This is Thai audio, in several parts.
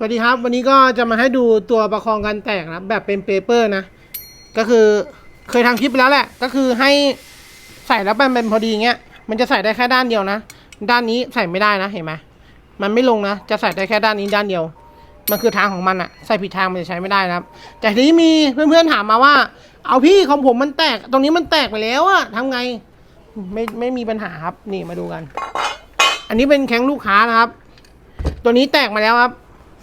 สวัสดีครับ วันนี้ก็จะมาให้ดูตัวประคองกันแตกนะแบบเป็นเปเปอร์นะ ก็คือเคยทำคลิปไปแล้วแหละ ก็คือให้ใส่แล้วมันเป็นพอดีเงี้ย มันจะใส่ได้แค่ด้านเดียวนะ ด้านนี้ใส่ไม่ได้นะเห็นไหมมันไม่ลงนะ จะใส่ได้แค่ด้านนี้ด้านเดียว มันคือทางของมันอะใส่ผิดทางมันจะใช้ไม่ได้นะครับ แต่ทีนี้มีเพื่อนๆถามมาว่า เอาพี่ของผมมันแตก ตรงนี้มันแตกไปแล้วอะทำไง ไม่ไม่มีปัญหาครับ นี่มาดูกัน อันนี้เป็นแข้งลูกค้านะครับ ตัวนี้แตกมาแล้วครับ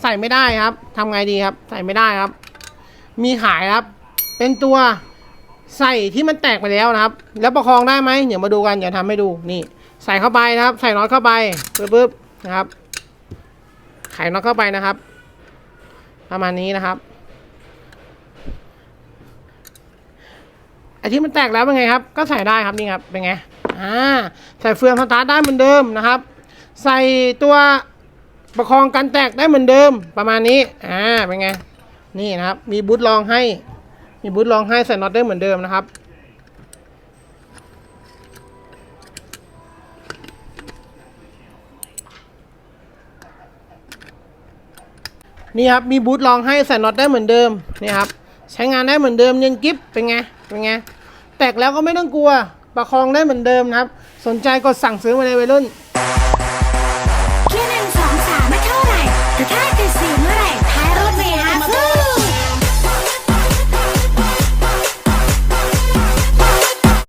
ใส่ไม่ได้ครับทำไงดีครับ ใส่ไม่ได้ครับ มีขายครับ เป็นตัวใส่ที่มันแตกไปแล้วนะครับ แล้วประคองได้ไหมเดี๋ยวมาดูกันเดี๋ยวทำให้ดูนี่ ใส่เข้าไปนะครับ ใส่น็อตเข้าไปปึ๊บปึ๊บนะครับไขน็อตเข้าไปนะครับ ประมาณนี้นะครับไอที่มันแตกแล้วเป็นไงครับ ก็ใส่ได้ครับนี่ครับเป็นไงอ่าใส่เฟืองสตาร์ทได้เหมือนเดิมนะครับ ใส่ตัว ประคองกันแตกได้เหมือนเดิมประมาณนี้ อ่า เป็นไง นี่นะครับ มีบูทรองให้ มีบูทรองให้ใส่น็อตได้เหมือนเดิมนะครับ นี่ครับ มีบูทรองให้ใส่น็อตได้เหมือนเดิม นี่ครับ ใช้งานได้เหมือนเดิมเนียนกิฟเป็นไง เป็นไง แตกแล้วก็ไม่ต้องกลัว ประคองได้เหมือนเดิมนะครับ สนใจกดสั่งซื้อมาเลยวัยรุ่น